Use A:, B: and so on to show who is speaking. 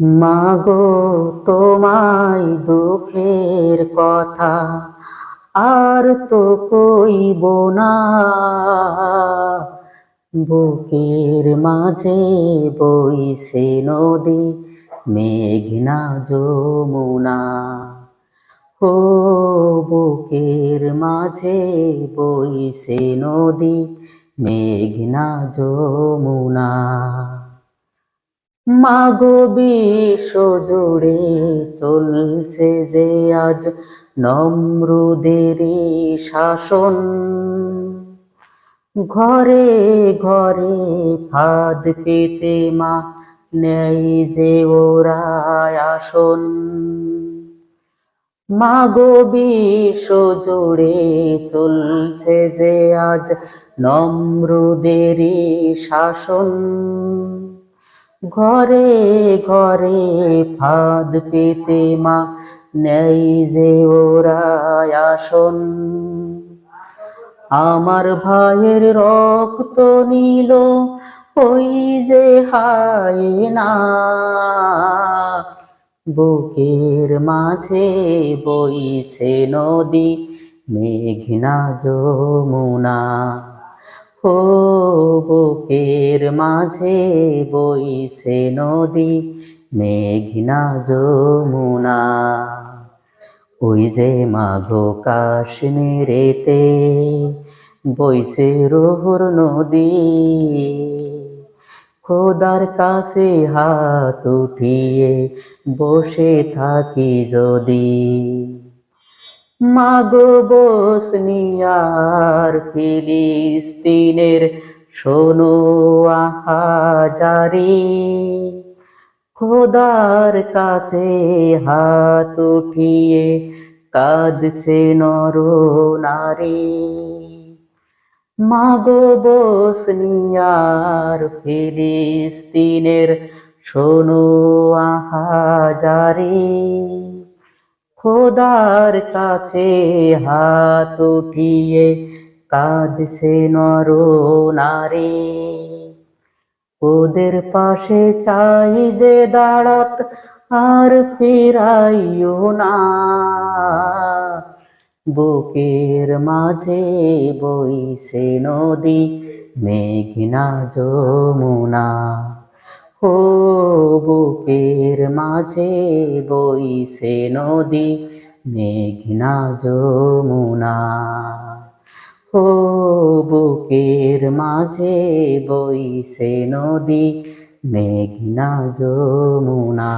A: মাগো, তোমায় দুঃখের কথা আর তো কইব না। বুকের মাঝে বইছে নদী, মেঘনা যমুনা। ও বুকের মাঝে বইছে নদী, মেঘনা যমুনা। মাগো বিশ্ব জুড়ে চলছে যে আজ নম্রুদেরই শাসন। ঘরে ঘরে ফাঁদ পেতে মা নেই যে ওরা আসন। মাগো বিশ্ব জুড়ে চলছে যে আজ নম্রুদেরই শাসন। ঘরে ঘরে ফাঁদ পেতে মা, নেই যে ওরা আসন। আমার ভাইয়ের রক্ত নিল, ওই যে হায় না বুকের মাঝে বইছে নদী, মেঘনা যমুনা। বুকের মাঝে বইছে নদী, মেঘনা যমুনা। ওই যে মাঘো কাশ্মীরেতে বইছে রোহর নদী। খোদার কাছে হাত উঠিয়ে বসে থাকি যদি। মাগো বসনিয়ার ফিলিস্তিনের শোনো আহাজারি। খোদার কাছে হাত উঠিয়ে কাঁদছে নর নারী। মাগো বসনিয়ার ফিলিস্তিনের শোনো আহাজারি। খোদার কাছে হাত উঠিয়ে কাঁদছে নর নারী। ওদের পাশে চাই যে দাঁড়াত আর ফিরাইও না। বুকের মাঝে বইছে নদী, মেঘনা যমুনা। ও বুকের মাঝে বইছে নদী মেঘনা যমুনা। ও বুকের মাঝে বইছে নদী মেঘনা যমুনা।